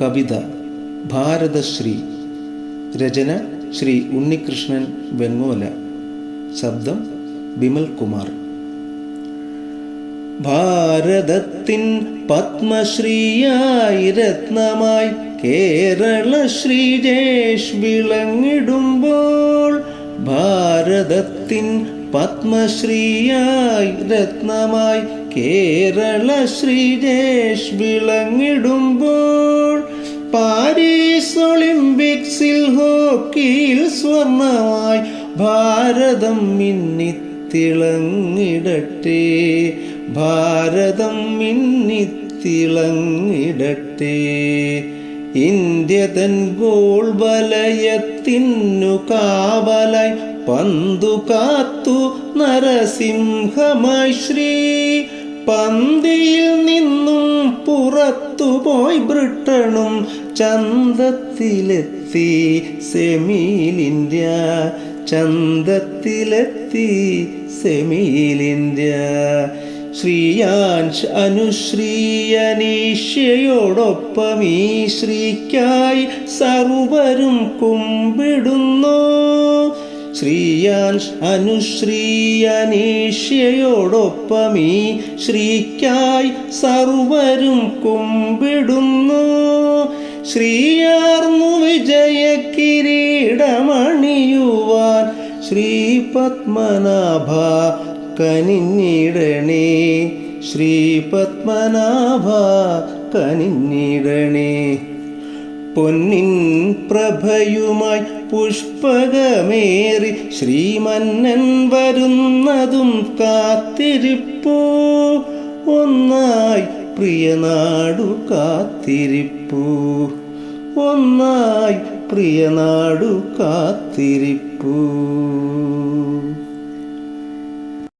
കവിത ഭാരതശ്രീ രചന ശ്രീ ഉണ്ണികൃഷ്ണൻ വെങ്ങോല. ശബ്ദം ബിമൽ കുമാർ. ഭാരതത്തിൻ പത്മശ്രീയായി രത്നമായി കേരള ശ്രീജേഷ് വിളങ്ങിടുമ്പോൾ ഭാരതത്തിൻ പത്മശ്രീയായി രത്നമായി കേരള ശ്രീജേഷ് വിളങ്ങിടുമ്പോൾ ഒളിമ്പിക്സിൽ ഹോക്കിയിൽ സ്വർണമായി ഭാരതം മിന്നിത്തിളങ്ങിടട്ടെ ഭാരതം മിന്നിത്തിളങ്ങിടട്ടെ ഇന്ത്യ തൻ ഗോൾ വലയത്തിനു കാവലായി പന്തു കാത്തു നരസിംഹമായി ശ്രീ പന്തിയിൽ നിന്നും പുറത്തുപോയി ബ്രിട്ടണും ചന്തത്തിലെത്തി സെമിയിൽ ഇന്ത്യ. ചന്തത്തിലെത്തി സെമിയിൽ ഇന്ത്യ. ശ്രീയാൻഷ് അനുശ്രീയനീഷ്യയോടൊപ്പം ഈ ശ്രീക്കായി സർവരും കുമ്പിടുന്നു. ശ്രീയാൻഷ് അനുശ്രീയനീഷ്യയോടൊപ്പമീ ശ്രീക്കായി സർവരും കുമ്പിടുന്നു. ശ്രീയാർന്നു വിജയ കിരീടമണിയുവാൻ ശ്രീ പത്മനാഭ കനിഞ്ഞിടണേ. ശ്രീ പത്മനാഭ കനിഞ്ഞിടണേ. പൊന്നിൻ പ്രഭയുമായി പുഷ്പകമേറി ശ്രീമന്നൻ വരുന്നതും കാത്തിരിപ്പോ. ഒന്നായി പ്രിയനാടു കാത്തിരിപ്പൂ. ഒന്നായി പ്രിയനാടു കാത്തിരിപ്പൂ.